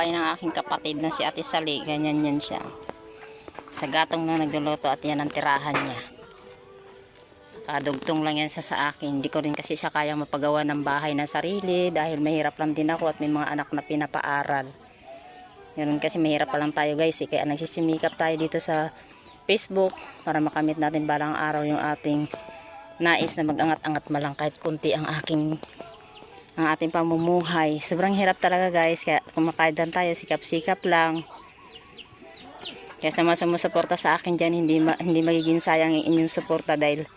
buhay ng aking kapatid na si Ate Sali. Ganyan yan siya. Sa gatong na nagluluto at yan ang tirahan niya. Kadugtong lang yan sa sa akin. Hindi ko rin kasi siya kayang mapagawa ng bahay na sarili dahil mahirap lang din ako at may mga anak na pinapaaral. Ganun kasi mahirap pa lang tayo guys eh. Kaya nagsisimikap tayo dito sa Facebook para makamit natin balang araw yung ating nais na mag-angat-angat malang kahit kunti ang aking ang ating pamumuhay. Sobrang hirap talaga guys. Kaya kumakaidan tayo, sikap-sikap lang. Kaya sa mga sumusuporta sa akin dyan, hindi, ma- hindi magiging sayang ang inyong suporta dahil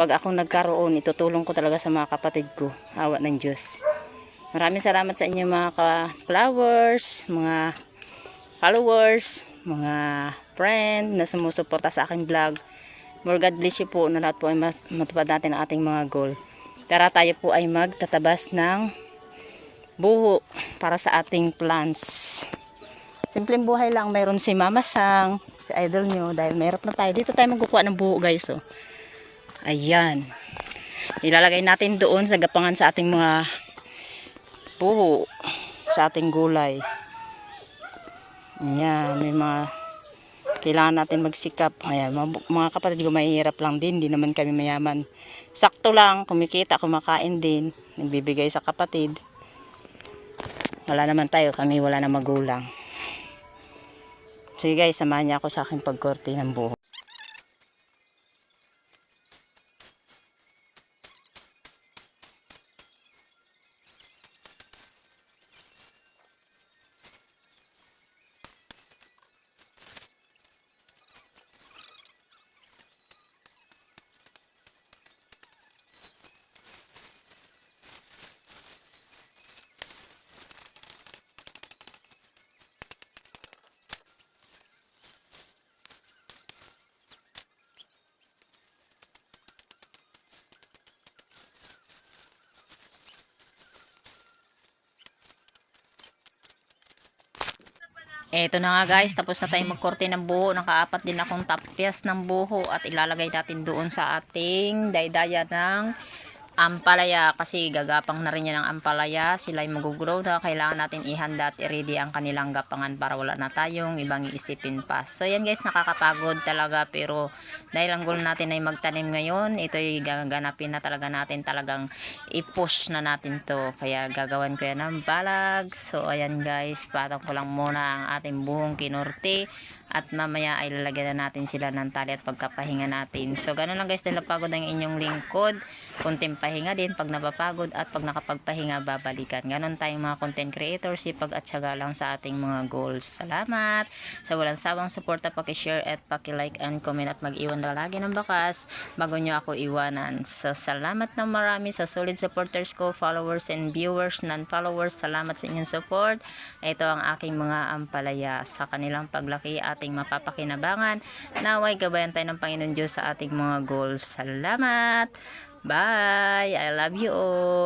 pag ako nagkaroon, itutulong ko talaga sa mga kapatid ko. Awa ng Diyos. Maraming salamat sa inyo mga ka-flowers, mga followers, mga friend na sumusuporta sa aking vlog. More God bless you po na lahat po ay mat- matupad natin ang ating mga goal. Tara tayo po ay magtatabas ng buho para sa ating plants. Simpleng buhay lang. Mayroon si Mama Sang, si idol nyo. Dahil mayroon na tayo. Dito tayo magkukuha ng buho guys. Oh. Ayan. Ilalagay natin doon sa gapangan sa ating mga buho. Sa ating gulay. Ayan. May mga kailangan natin magsikap. Ayan, mga, kapatid ko mahihirap lang din, hindi naman kami mayaman. Sakto lang, kumikita, kumakain din, nagbibigay sa kapatid. Wala naman tayo, kami wala na magulang. Sige guys, samahan niya ako sa aking pagkorte ng buhok. Eto na nga guys, tapos na tayong magkorte ng buho. Nakaapat din akong tapyas ng buho at ilalagay natin doon sa ating daydaya ng ampalaya kasi gagapang na rin yan ng ampalaya. Sila ay mag-grow na. Kailangan natin ihanda at i-ready ang kanilang gapangan para wala na tayong ibang iisipin pa. So yan guys nakakapagod talaga. Pero dahil ang goal natin ay magtanim ngayon ito ay gaganapin na talaga natin. Talagang i-push na natin to. Kaya gagawan ko yan ng balag. So ayan guys patang ko lang muna ang ating buhong kinorte. At mamaya ay lalagyan na natin sila ng tali at pagkapahinga natin. So, ganun lang guys, dahil napagod ang inyong lingkod. Kunting pahinga din pag napapagod at pag nakapagpahinga, babalikan. Ganun tayong mga content creators, sipag at syaga lang sa ating mga goals. Salamat! Sa walang sawang suporta, pakishare at pakilike and comment at mag-iwan na lagi ng bakas bago nyo ako iwanan. So, salamat na marami sa solid supporters ko, followers and viewers, non-followers. Salamat sa inyong support. Ito ang aking mga ampalaya sa kanilang paglaki ating mapapakinabangan. Naway gabayan tayo ng Panginoon Diyos sa ating mga goals. Salamat! Bye! I love you all!